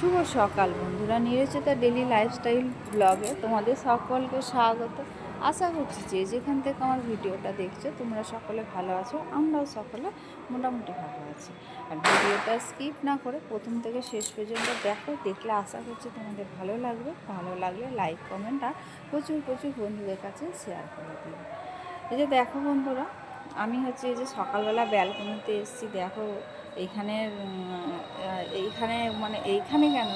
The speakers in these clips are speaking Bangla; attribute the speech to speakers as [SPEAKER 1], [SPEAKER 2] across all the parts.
[SPEAKER 1] শুভ সকাল বন্ধুরা, নিরচিতা ডেলি লাইফস্টাইল ব্লগে তোমাদের সকলকে স্বাগত। আশা করছি যে যেখান থেকে আমার ভিডিওটা দেখছ, তোমরা সকলে ভালো আছো, আমরাও সকলে মোটামুটি ভালো আছি। আর ভিডিওটা স্কিপ না করে প্রথম থেকে শেষ পর্যন্ত দেখো, দেখলে আশা করছি তোমাদের ভালো লাগবে। ভালো লাগলে লাইক কমেন্ট আর প্রচুর প্রচুর বন্ধুদের কাছে শেয়ার করে দিও। এই যে দেখো বন্ধুরা, আমি হচ্ছে এই যে সকালবেলা ব্যালকনিতে এসেছি, দেখো এইখানে এইখানে মানে এইখানে কেন?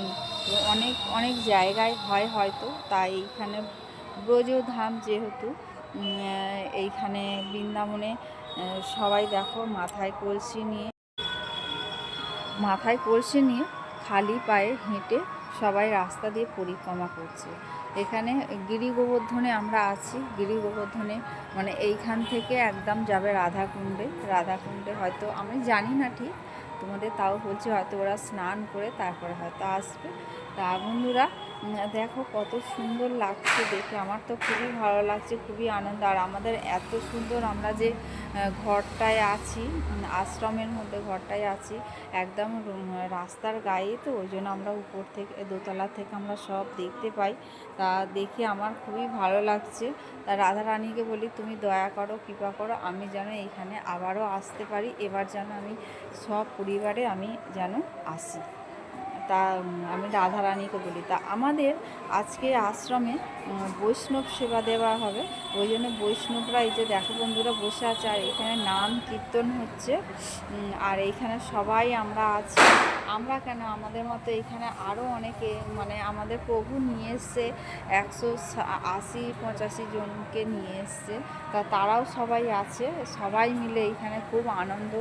[SPEAKER 1] অনেক অনেক জায়গায় হয় হয়তো, তাই এইখানে ব্রজধাম যেহেতু এইখানে বৃন্দাবনে সবাই দেখো মাথায় কলসি নিয়ে, মাথায় কলসি নিয়ে খালি পায়ে হেঁটে সবাই রাস্তা দিয়ে পরিক্রমা করছে। এখানে গিরি গোবর্ধনে আমরা আছি। গিরি গোবর্ধনে মানে এইখান থেকে একদম যাবে রাধাকুণ্ডে। রাধাকুণ্ডে হয়তো, আমি জানি না ঠিক তোমাদের তাও বলছি হয়তো ওরা স্নান করে তারপরে হয়তো আসবে। তা বন্ধুরা দেখো কত সুন্দর লাগছে দেখে। আমার তো খুবই ভালো লাগছে, খুবই আনন্দ। আর আমাদের এত সুন্দর আমরা যে ঘরটায় আছি আশ্রমের মধ্যে ঘরটায় আছি, একদম রাস্তার গায়ে তো, ওই জন্য আমরা উপর থেকে, দোতলা থেকে আমরা সব দেখতে পাই। তা দেখে আমার খুবই ভালো লাগছে। তা রাধা রানীকে বলি, তুমি দয়া করো, কৃপা করো, আমি যেন এখানে আবারও আসতে পারি। এবার যেন আমি সব পরিবারে আমি যেন আসি। তা আমি রাধা রানীকে বলি। তা আমাদের আজকে আশ্রমে বৈষ্ণব সেবা দেওয়া হবে। ওই জন্য বৈষ্ণবরা এই যে দেখো বন্ধুরা বসে আছে, আর এখানে নাম কীর্তন হচ্ছে। আর এইখানে সবাই আমরা আছি। আমরা কেন? আমাদের মতো এখানে আরও অনেকে মানে আমাদের প্রভু নিয়ে এসছে, একশো আশি, পঁচাশি জনকে নিয়ে এসছে। তা তারাও সবাই আছে, সবাই মিলে এখানে খুব আনন্দ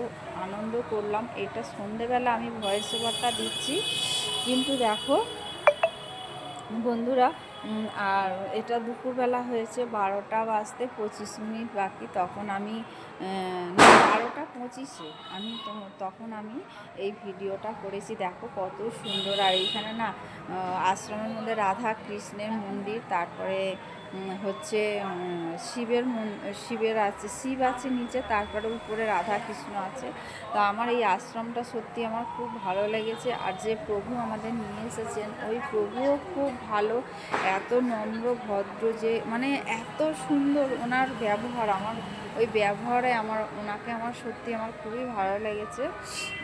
[SPEAKER 1] আনন্দ করলাম। এটা সন্ধেবেলা আমি ভয়েস ওভারটা দিচ্ছি। কিন্তু দেখো, বন্ধুরা আর এটা দুপুরবেলা হয়েছে বারোটা বাজতে পঁচিশ মিনিট বাকি, তখন আমি বারোটা পঁচিশে আমি তখন আমি এই ভিডিওটা করেছি। দেখো কত সুন্দর, আর এইখানে না আশ্রমের মধ্যে রাধা কৃষ্ণের মন্দির, তারপরে হচ্ছে শিবের মন- শিবের আছে, শিব আছে নিচে, তারপরে উপরে রাধা কৃষ্ণ আছে। তো আমার এই আশ্রমটা সত্যি আমার খুব ভালো লেগেছে। আর যে প্রভু আমাদের নিয়ে এসেছেন, ওই প্রভুও খুব ভালো। এত নম্র, ভদ্র যে মানে এত সুন্দর ওনার ব্যবহার। আমার, ওই ব্যবহারে আমার, ওনাকে আমার সত্যি আমার খুবই ভালো লেগেছে।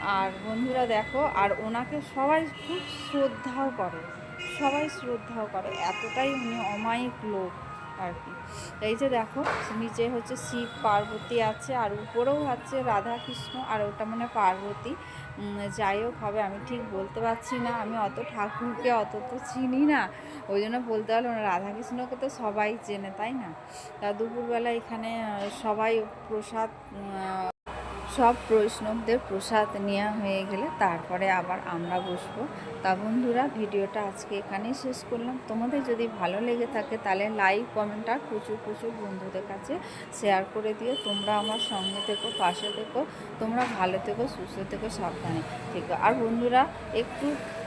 [SPEAKER 1] আর বন্ধুরা দেখো, আর ওনাকে সবাই খুব শ্রদ্ধাও করে। সবাই শ্রদ্ধাও করে। এতটাই উনি অমায়িক লোক আর কি। এই যে দেখো, নিচে হচ্ছে শিব, পার্বতী আছে, আর উপরেও আছে রাধা কৃষ্ণ আর ওটা মানে পার্বতী। যাই হোক হবে, আমি ঠিক বলতে পারছি না। আমি অত ঠাকুরকে অত তো চিনি না। ওই জন্য বলতে পারলাম না, রাধাকৃষ্ণকে তো সবাই চেনে, তাই না? তা দুপুরবেলা এখানে সবাই প্রসাদ সব বৈষ্ণবদের প্রসাদ নেওয়া হয়ে গেলে তারপরে আবার আমরা বসবো। তা বন্ধুরা, ভিডিওটা আজকে এখানেই শেষ করলাম। তোমাদের যদি ভালো লেগে থাকে তাহলে লাইক কমেন্ট আর প্রচুর প্রচুর বন্ধুদের কাছে শেয়ার করে দিও। তোমরা আমার সঙ্গে থেকো, পাশে থেকো। তোমরা ভালো থেকো, সুস্থ থেকো, সাবধানে থেকো। আর বন্ধুরা, একটু